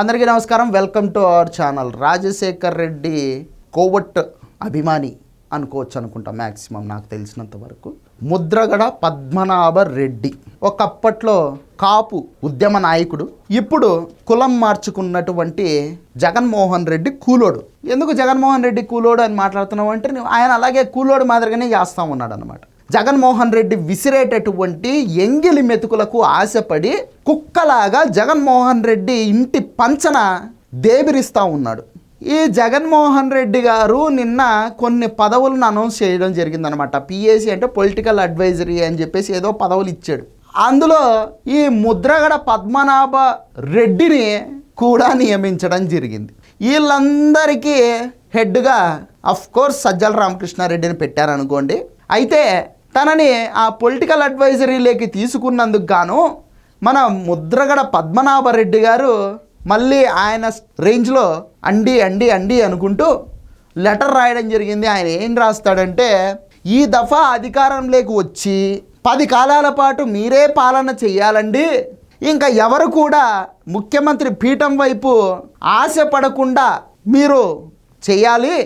అందరికీ నమస్కారం. Welcome to our channel. Rajasekhar Reddy కోవట్ అభిమాని అనుకోవచ్చు అనుకుంటా మ్యాక్సిమం నాకు తెలిసినంత వరకు. ముద్రగడ పద్మనాభ రెడ్డి. ఒకప్పట్లో కాపు ఉద్యమ నాయకుడు. ఇప్పుడు కులం మార్చుకున్నటువంటి జగన్మోహన్ రెడ్డి కూలోడు. ఎందుకు జగన్మోహన్ రెడ్డి కూలోడు అని మాట్లాడుతున్నావు అంటే ఆయన అలాగే కూలోడు మాదిరిగానే చేస్తా ఉన్నాడు అనమాట జగన్మోహన్ రెడ్డి విసిరేటటువంటి ఎంగిలి మెతుకులకు ఆశపడి కుక్కలాగా జగన్మోహన్ రెడ్డి ఇంటి పంచన దేబిరిస్తూ ఉన్నాడు. ఈ జగన్మోహన్ రెడ్డి గారు నిన్న కొన్ని పదవులను అనౌన్స్ చేయడం జరిగిందనమాట పిఏసీ అంటే పొలిటికల్ అడ్వైజరీ అని చెప్పేసి ఏదో పదవులు ఇచ్చాడు. అందులో ఈ ముద్రగడ పద్మనాభ రెడ్డిని కూడా నియమించడం జరిగింది. వీళ్ళందరికీ హెడ్గా అఫ్ కోర్స్ సజ్జల రామకృష్ణారెడ్డిని పెట్టారనుకోండి. అయితే తనని ఆ పొలిటికల్ అడ్వైజరీలోకి తీసుకున్నందుకు గాను మన ముద్రగడ పద్మనాభరెడ్డి గారు మళ్ళీ ఆయన రేంజ్లో అండి అండి అండి అనుకుంటూ లెటర్ రాయడం జరిగింది. ఆయన ఏం రాస్తాడంటే ఈ దఫా అధికారంలోకి వచ్చి పది కాలాల పాటు మీరే పాలన చెయ్యాలండి ఇంకా ఎవరు కూడా ముఖ్యమంత్రి పీఠం వైపు ఆశపడకుండా మీరు చేయాలి.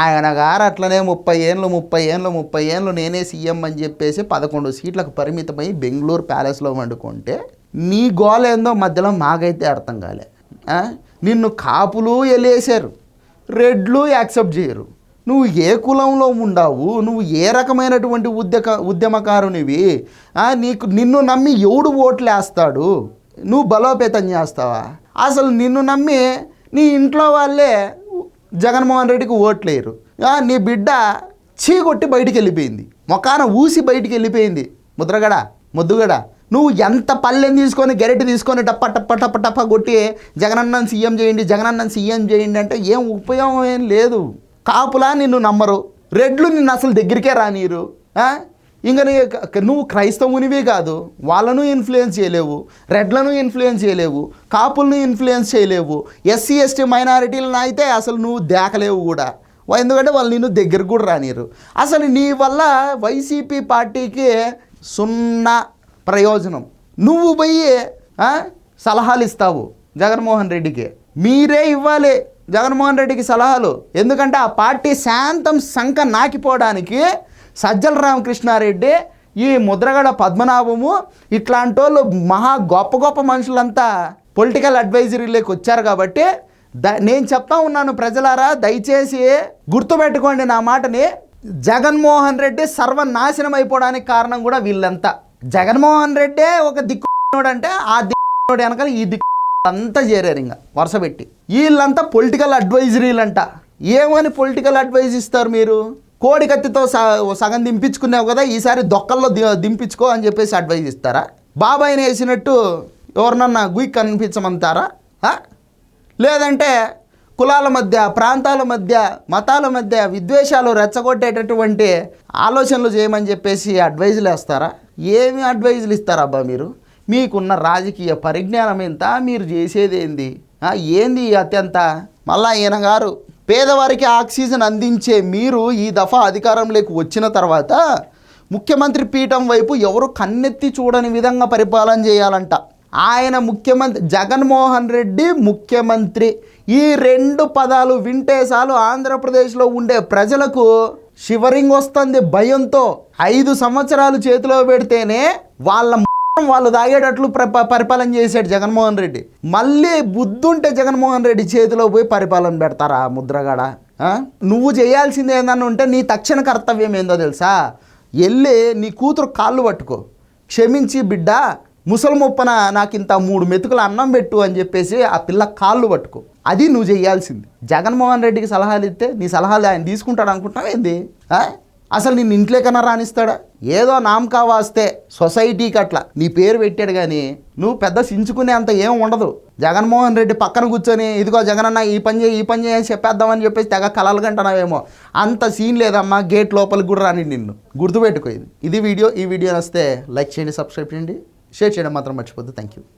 ఆయన గారు అట్లనే ముప్పై ఏళ్ళు ముప్పై ఏళ్ళు ముప్పై ఏళ్ళు నేనే సీఎం అని చెప్పేసి పదకొండు సీట్లకు పరిమితమై బెంగళూరు ప్యాలెస్లో వండుకుంటే నీ గోల ఏందో మధ్యలో మాకైతే అర్థం కాలే. నిన్ను కాపులు ఎలేసారు రెడ్లు యాక్సెప్ట్ చేయరు. నువ్వు ఏ కులంలో ఉండావు నువ్వు ఏ రకమైనటువంటి ఉద్యక ఉద్యమకారునివి? నీకు నిన్ను నమ్మి ఎవడు ఓట్లు వేస్తాడు నువ్వు బలోపేతం చేస్తావా? అసలు నిన్ను నమ్మి నీ ఇంట్లో వాళ్ళే జగన్మోహన్ రెడ్డికి ఓట్లేరు నీ బిడ్డ చీకొట్టి బయటికి వెళ్ళిపోయింది మొకాన ఊసి బయటికి వెళ్ళిపోయింది ముద్రగడ ముద్దుగడ నువ్వు ఎంత పల్లెని తీసుకొని గెరటి తీసుకొని టప్ప టప్ప టప్ప టప్ప కొట్టి జగనన్నను సీఎం చేయండి జగనన్నను సీఎం చేయండి అంటే ఏం ఉపయోగం ఏం లేదు. కాపులా నిన్ను నమ్మరు. రెడ్లు నిన్ను అసలు దగ్గరికే రానీరు ఇంకా నీ నువ్వు క్రైస్తవునివే కాదు వాళ్ళను ఇన్ఫ్లుయెన్స్ చేయలేవు రెడ్లను ఇన్ఫ్లుయెన్స్ చేయలేవు కాపులను ఇన్ఫ్లుయెన్స్ చేయలేవు ఎస్సీ ఎస్టీ మైనారిటీలను అయితే అసలు నువ్వు దేకలేవు కూడా. ఎందుకంటే వాళ్ళు నిన్ను దగ్గర కూడా రానిరు అసలు నీ వల్ల వైసీపీ పార్టీకి సున్నా ప్రయోజనం. నువ్వు పోయి సలహాలు ఇస్తావు జగన్మోహన్ రెడ్డికి. మీరే ఇవ్వాలి జగన్మోహన్ రెడ్డికి సలహాలు. ఎందుకంటే ఆ పార్టీ శాంతం సంఖ నాకిపోవడానికి సజ్జల రామకృష్ణారెడ్డి ఈ ముద్రగడ పద్మనాభము ఇట్లాంటి వాళ్ళు మహా గొప్ప గొప్ప మనుషులంతా పొలిటికల్ అడ్వైజరీలోకి వచ్చారు కాబట్టి ద నేను చెప్తా ఉన్నాను ప్రజలారా దయచేసి గుర్తుపెట్టుకోండి నా మాటని. జగన్మోహన్ రెడ్డి సర్వనాశనం అయిపోవడానికి కారణం కూడా వీళ్ళంతా. జగన్మోహన్ రెడ్డే ఒక దిక్కు అంటే ఆ దిక్కుడు వెనకాల ఈ దిక్కు అంతా చేరారు ఇంకా వరుస పెట్టి. వీళ్ళంతా పొలిటికల్ అడ్వైజరీలంట. ఏమని పొలిటికల్ అడ్వైజ్ ఇస్తారు మీరు? కోడి కత్తితో సగం దింపించుకున్నావు కదా ఈసారి దొక్కల్లో ది- దింపించుకో అని చెప్పేసి అడ్వైజ్ ఇస్తారా? బాబాయిని వేసినట్టు ఎవరినన్నా గుయ్యి కనిపించమంటారా? లేదంటే కులాల మధ్య ప్రాంతాల మధ్య మతాల మధ్య విద్వేషాలు రెచ్చగొట్టేటటువంటి ఆలోచనలు చేయమని చెప్పేసి అడ్వైజులు వేస్తారా? ఏమి అడ్వైజులు ఇస్తారా అబ్బా మీరు? మీకున్న రాజకీయ పరిజ్ఞానం ఎంత? మీరు చేసేది ఏంది? ఏంది అత్యంత? మళ్ళా ఈయన గారు పేదవారికి ఆక్సిజన్ అందించే మీరు ఈ దఫా అధికారంలోకి వచ్చిన తర్వాత ముఖ్యమంత్రి పీఠం వైపు ఎవరు కన్నెత్తి చూడని విధంగా పరిపాలన చేయాలంట. ఆయన ముఖ్యమంత్రి జగన్మోహన్ రెడ్డి ముఖ్యమంత్రి. ఈ రెండు పదాలు వింటే చాలు ఆంధ్రప్రదేశ్లో ఉండే ప్రజలకు షివరింగ్ వస్తుంది భయంతో. ఐదు సంవత్సరాలు చేతిలో పెడితేనే వాళ్ళ మాత్రం వాళ్ళు తాగేటట్లు పరిపాలన చేశాడు జగన్మోహన్ రెడ్డి. మళ్ళీ బుద్ధుంటే జగన్మోహన్ రెడ్డి చేతిలో పోయి పరిపాలన పెడతారా ముద్రగాడ? నువ్వు చేయాల్సింది ఏందని ఉంటే నీ తక్షణ కర్తవ్యం ఏందో తెలుసా? వెళ్ళి నీ కూతురు కాళ్ళు పట్టుకో. క్షమించి బిడ్డ ముసలి ముప్పన నాకు ఇంత మూడు మెతుకులు అన్నం పెట్టు అని చెప్పేసి ఆ పిల్ల కాళ్ళు పట్టుకో. అది నువ్వు చేయాల్సింది. జగన్మోహన్ రెడ్డికి సలహాలు ఇస్తే నీ సలహాలు ఆయన తీసుకుంటాడు అనుకుంటున్నావు ఏంది అసలు నిన్ను ఇంట్లోకన్నా రాణిస్తాడా? ఏదో నామకా వాస్తే సొసైటీకి అట్లా. నీ పేరు పెట్టాడు కానీ నువ్వు పెద్ద సించుకునే అంత ఏం ఉండదు. జగన్మోహన్ రెడ్డి పక్కన కూర్చొని ఇదిగో జగనన్న ఈ పని చేయి ఈ పని చేయని చెప్పేద్దామని చెప్పేసి తెగ కలలు కంటున్నావేమో. అంత సీన్ లేదమ్మా గేట్ లోపలికి కూడా రాని నిన్ను. గుర్తుపెట్టుకో ఇది. ఇది వీడియో ఈ వీడియో వస్తే లైక్ చేయండి సబ్స్క్రైబ్ చేయండి. షేర్ చేయడం మాత్రం మర్చిపోద్దు. Thank you